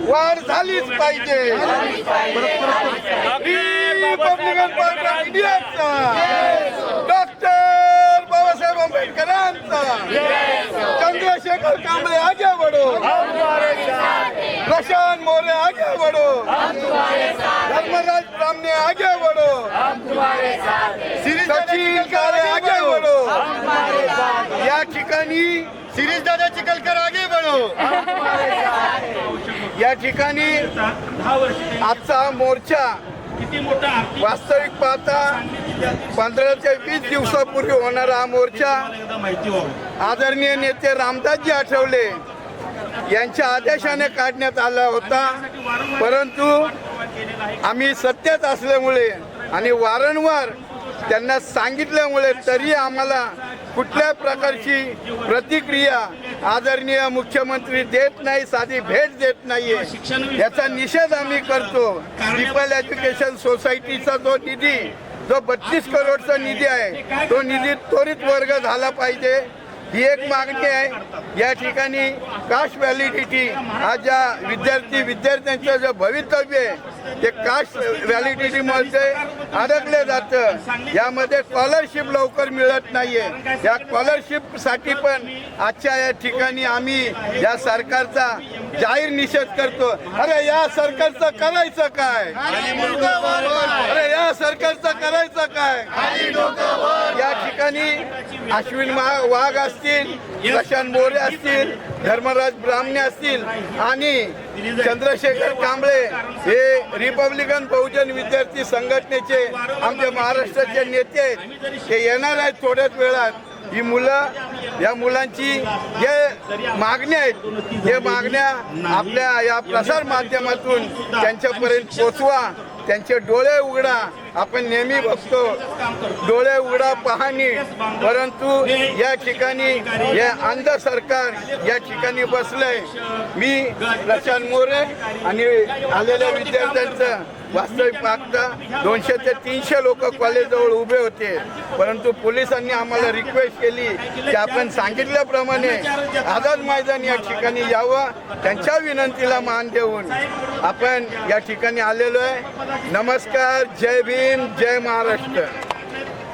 वाढ झालीच पाहिजे. रिपब्लिकन पार्टी ऑफ इंडियाचा. डॉक्टर बाबासाहेब आंबेडकरांचा. चंद्रशेखर कांबळे आगे बढो प्रशांत मोरे आगे बढो धर्मराज ब्राह्मणे आगे बढो सचिन काळे आगे बढो या ठिकाणी शिरीष दादा चिखलकर आगे बढो या ठिकाणी आजचा मोर्चा किती मोठा वास्तविक पाहता पंधरा ते वीस दिवसापूर्वी होणारा हा मोर्चा आदरणीय नेते रामदासजी आठवले यांच्या आदेशाने काढण्यात आला होता. परंतु आम्ही सत्तेत असल्यामुळे आणि वारंवार त्यांना सांगितल्यामुळे तरी आम्हाला कुठल्या प्रकारची प्रतिक्रिया आदरणीय मुख्यमंत्री देत नाही साधी भेट देत नाहीये. याचा निषेध आम्ही करतो. पीपल एज्युकेशन सोसायटीचा जो निधी जो बत्तीस करोडचा निधी आहे तो निधी त्वरित वर्ग झाला पाहिजे. ही एक मागणी आहे. या ठिकाणी कास्ट व्हॅलिडिटी हा ज्या विद्यार्थी विद्यार्थ्यांचं जे भवितव्य आहे ते कास्ट व्हॅलिडिटी मध्ये अडकले जातं. यामध्ये स्कॉलरशिप लवकर मिळत नाहीये. या स्कॉलरशिपसाठी पण आजच्या या ठिकाणी आम्ही या सरकारचा जाहीर निषेध करतो. अरे या सरकारचं करायचं काय? अरे या सरकारचं करायचं काय? या ठिकाणी अश्विन वाघ असतील प्रशांत मोरे असतील धर्मराज ब्राह्मणे असतील आणि चंद्रशेखर कांबळे हे रिपब्लिकन बहुजन विद्यार्थी संघटनेचे आमच्या महाराष्ट्राचे नेते आहेत. ते येणार आहेत थोड्याच वेळात. ही मुलं या मुलांची जे मागण्या आहेत हे मागण्या आपल्या या प्रसार माध्यमातून त्यांच्यापर्यंत पोचवा. त्यांचे डोळे उघडा. आपण नेहमी बघतो. डोळे उघडा पाहणी परंतु या ठिकाणी हे अंध सरकार या ठिकाणी बसलंय. मी प्रशांत मोरे आणि आलेल्या विद्यार्थ्यांचं वास्तविक पाहता दोनशे ते तीनशे लोक कॉलेजजवळ उभे होते. परंतु पोलिसांनी आम्हाला रिक्वेस्ट केली की आपण सांगितल्याप्रमाणे आझाद मैदान या ठिकाणी यावं. त्यांच्या विनंतीला मान देऊन आपण या ठिकाणी आलेलो आहे. नमस्कार जय भीम जय महाराष्ट्र.